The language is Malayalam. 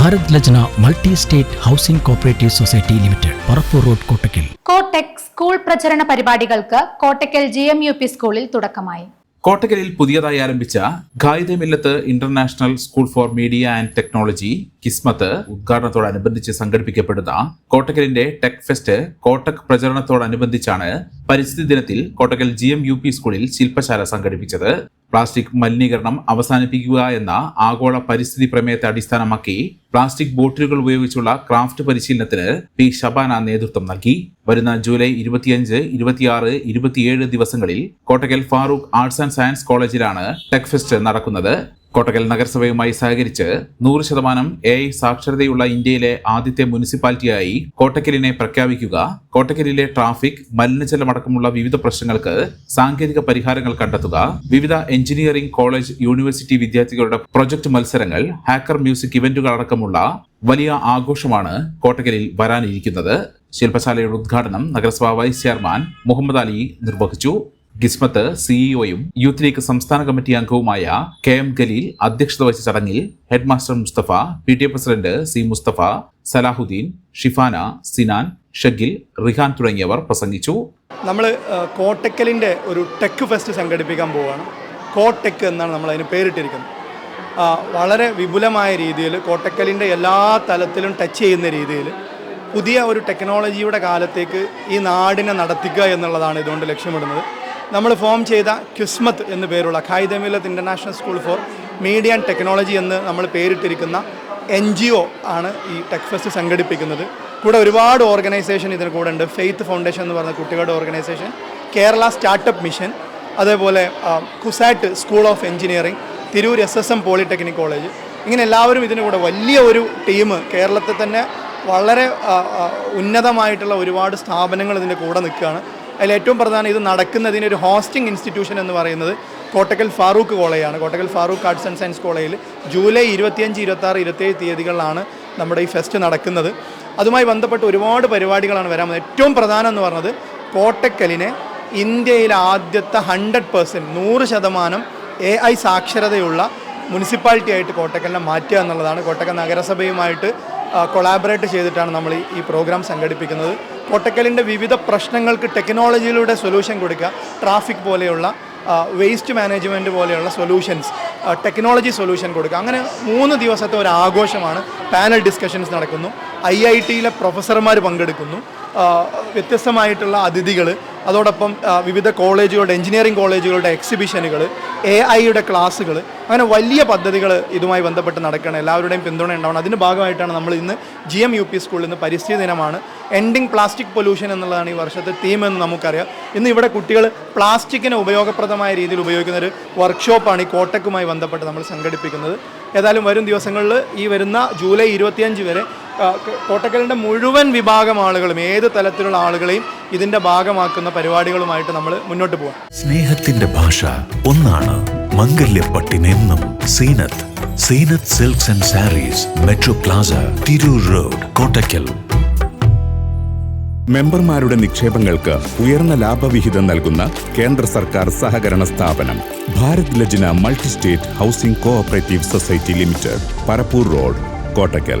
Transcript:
Bharat Lajna multi state housing cooperative society limited Parappur road Kottakkal. Kottak school പ്രചരണ പരിപാടികൾക്ക് Kottakkal G M U P സ്കൂളിൽ തുടക്കമായി. കോട്ടക്കലിൽ പുതിയതായി ആരംഭിച്ച Quaide Millath international school for media and technology Kismath ഉദ്ഘാടനത്തോടനുബന്ധിച്ച് സംഘടിപ്പിക്കപ്പെടുന്ന കോട്ടക്കലിന്റെ ടെക് ഫെസ്റ്റ് കോട്ടക് പ്രചരണത്തോടനുബന്ധിച്ചാണ് പരിസ്ഥിതി ദിനത്തിൽ Kottakkal G M U P സ്കൂളിൽ ശില്പശാല സംഘടിപ്പിച്ചത്. പ്ലാസ്റ്റിക് മലിനീകരണം അവസാനിപ്പിക്കുക എന്ന ആഗോള പരിസ്ഥിതി പ്രമേയത്തെ അടിസ്ഥാനമാക്കി പ്ലാസ്റ്റിക് ബോട്ടിലുകൾ ഉപയോഗിച്ചുള്ള ക്രാഫ്റ്റ് പരിശീലനത്തിന് പി ഷബാന നേതൃത്വം നൽകി. വരുന്ന ജൂലൈ ഇരുപത്തിയഞ്ച് ഇരുപത്തിയാറ് ഇരുപത്തിയേഴ് ദിവസങ്ങളിൽ Kottakkal Farook arts and science കോളേജിലാണ് ടെക് ഫെസ്റ്റ് നടക്കുന്നത്. കോട്ടക്കൽ നഗരസഭയുമായി സഹകരിച്ച് നൂറ് ശതമാനം എ ഐ സാക്ഷരതയുള്ള ഇന്ത്യയിലെ ആദ്യത്തെ മുനിസിപ്പാലിറ്റിയായി കോട്ടക്കലിനെ പ്രഖ്യാപിക്കുക കോട്ടക്കലിലെ ട്രാഫിക് മലിനജലമടക്കമുള്ള വിവിധ പ്രശ്നങ്ങൾക്ക് സാങ്കേതിക പരിഹാരങ്ങൾ കണ്ടെത്തുക വിവിധ എഞ്ചിനീയറിംഗ് കോളേജ് യൂണിവേഴ്സിറ്റി വിദ്യാർത്ഥികളുടെ പ്രൊജക്ട് മത്സരങ്ങൾ ഹാക്കർ മ്യൂസിക് ഇവന്റുകൾ അടക്കമുള്ള വലിയ ആഘോഷമാണ് കോട്ടക്കലിൽ വരാനിരിക്കുന്നത്. ശില്പശാലയുടെ ഉദ്ഘാടനം നഗരസഭാ വൈസ് ചെയർമാൻ മുഹമ്മദ് അലി നിർവഹിച്ചു. ഗിസ്മത്ത് സിഇഒയും യൂത്ത് ലീഗ് സംസ്ഥാന കമ്മിറ്റി അംഗവുമായ കെ എം ഖലീൽ അധ്യക്ഷത വഹിച്ച ചടങ്ങിൽ headmaster Musthafa P T A president C Musthafa Salahuddin Shifana Sinan Shagil Rihan തുടങ്ങിയവർ പ്രസംഗിച്ചു. നമ്മൾ കോട്ടക്കലിന്റെ ഒരു ടെക് ഫെസ്റ്റ് സംഘടിപ്പിക്കാൻ പോവുകയാണ്. കോട്ടെക് എന്നാണ് നമ്മൾ അതിന് പേരിട്ടിരിക്കുന്നത്. വളരെ വിപുലമായ രീതിയിൽ കോട്ടക്കലിന്റെ എല്ലാ തലത്തിലും ടച്ച് ചെയ്യുന്ന രീതിയിൽ പുതിയ ഒരു ടെക്നോളജിയുടെ കാലത്തേക്ക് ഈ നാടിനെ നടത്തിക്കുക എന്നുള്ളതാണ് ഇതുകൊണ്ട് ലക്ഷ്യമിടുന്നത്. നമ്മൾ ഫോം ചെയ്ത ക്യുസ്മത്ത് എന്ന് പേരുള്ള Quaide Millath international school for media and technology എന്ന് നമ്മൾ പേരിട്ടിരിക്കുന്ന എൻ ജി ഒ ആണ് ഈ ടെക് ഫെസ്റ്റ് സംഘടിപ്പിക്കുന്നത്. കൂടെ ഒരുപാട് ഓർഗനൈസേഷൻ ഇതിന് കൂടെ ഉണ്ട്. ഫെയ്ത്ത് ഫൗണ്ടേഷൻ എന്ന് പറയുന്ന കുട്ടികളുടെ ഓർഗനൈസേഷൻ കേരള സ്റ്റാർട്ടപ്പ് മിഷൻ അതേപോലെ CUSAT school of engineering Tirur S S M polytechnic college ഇങ്ങനെ എല്ലാവരും ഇതിന് കൂടെ വലിയ ഒരു ടീം കേരളത്തിൽ തന്നെ വളരെ ഉന്നതമായിട്ടുള്ള ഒരുപാട് സ്ഥാപനങ്ങൾ ഇതിന്റെ കൂടെ നിൽക്കുകയാണ്. അതിൽ ഏറ്റവും പ്രധാനം ഇത് നടക്കുന്നതിന് ഒരു ഹോസ്റ്റിംഗ് ഇൻസ്റ്റിറ്റ്യൂഷൻ എന്ന് പറയുന്നത് കോട്ടക്കൽ ഫാറൂഖ് കോളേജാണ് Kottakkal Farook arts and science കോളേജിൽ ജൂലൈ ഇരുപത്തിയഞ്ച് ഇരുപത്താറ് ഇരുപത്തേഴ് തീയതികളിലാണ് നമ്മുടെ ഈ ഫെസ്റ്റ് നടക്കുന്നത്. അതുമായി ബന്ധപ്പെട്ട് ഒരുപാട് പരിപാടികളാണ് വരാൻ ഏറ്റവും പ്രധാനം എന്ന് പറഞ്ഞത് കോട്ടക്കലിനെ ഇന്ത്യയിലെ ആദ്യത്തെ ഹൺഡ്രഡ് പേഴ്സന്റ് നൂറ് ശതമാനം എ ഐ സാക്ഷരതയുള്ള മുനിസിപ്പാലിറ്റി ആയിട്ട് കോട്ടക്കലിനെ മാറ്റുക എന്നുള്ളതാണ്. കോട്ടക്കൽ നഗരസഭയുമായിട്ട് കൊളാബറേറ്റ് ചെയ്തിട്ടാണ് നമ്മൾ ഈ പ്രോഗ്രാം സംഘടിപ്പിക്കുന്നത്. കോട്ടക്കലിന്റെ വിവിധ പ്രശ്നങ്ങൾക്ക് ടെക്നോളജിയിലൂടെ സൊല്യൂഷൻ കൊടുക്കുക. ട്രാഫിക് പോലെയുള്ള വേസ്റ്റ് മാനേജ്മെന്റ് പോലെയുള്ള സൊല്യൂഷൻസ് ടെക്നോളജി സൊല്യൂഷൻ കൊടുക്കുക. അങ്ങനെ മൂന്ന് ദിവസത്തെ ഒരു ആഘോഷമാണ് പാനൽ ഡിസ്കഷൻസ് നടക്കുന്നു. ഐ ഐ ടിയിലെ പ്രൊഫസർമാർ പങ്കെടുക്കുന്നു. വ്യത്യസ്തമായിട്ടുള്ള അതിഥികൾ അതോടൊപ്പം വിവിധ കോളേജുകളുടെ എഞ്ചിനീയറിംഗ് കോളേജുകളുടെ എക്സിബിഷനുകൾ എ ഐയുടെ ക്ലാസ്സുകൾ അങ്ങനെ വലിയ പദ്ധതികൾ ഇതുമായി ബന്ധപ്പെട്ട് നടക്കണം എല്ലാവരുടെയും പിന്തുണ ഉണ്ടാവണം. അതിന്റെ ഭാഗമായിട്ടാണ് നമ്മൾ ഇന്ന് ജി എം യു പി സ്കൂളിൽ നിന്ന് പരിസ്ഥിതി ദിനമാണ്. എൻഡിങ് പ്ലാസ്റ്റിക് പൊല്യൂഷൻ എന്നുള്ളതാണ് ഈ വർഷത്തെ തീം എന്ന് നമുക്കറിയാം. ഇന്ന് ഇവിടെ കുട്ടികൾ പ്ലാസ്റ്റിക്കിനെ ഉപയോഗപ്രദമായ രീതിയിൽ ഉപയോഗിക്കുന്ന ഒരു വർക്ക്ഷോപ്പാണ് ഈ കോട്ടക്കുമായി ബന്ധപ്പെട്ട് നമ്മൾ സംഘടിപ്പിക്കുന്നത്. ഏതായാലും വരും ദിവസങ്ങളിൽ ഈ വരുന്ന ജൂലൈ ഇരുപത്തിയഞ്ച് വരെ കോട്ടക്കലിന്റെ മുഴുവൻ വിഭാഗം ആളുകളും ഏത് തലത്തിലുള്ള ആളുകളെയും ഇതിന്റെ ഭാഗമാക്കുന്ന പരിപാടികളുമായിട്ട് നമ്മൾ മുന്നോട്ട് പോകാം സ്നേഹത്തിന്റെ ഭാഷ ഒന്നാണ് മംഗല്യപ്പട്ടിനെന്നും Zeenath Zeenath silks and sarees metro plaza Tirur road Kottakkal. മെമ്പർമാരുടെ നിക്ഷേപങ്ങൾക്ക് ഉയർന്ന ലാഭവിഹിതം നൽകുന്ന കേന്ദ്ര സർക്കാർ സഹകരണ സ്ഥാപനം Bharat Lajna multi state housing cooperative society limited Parappur road Kottakkal.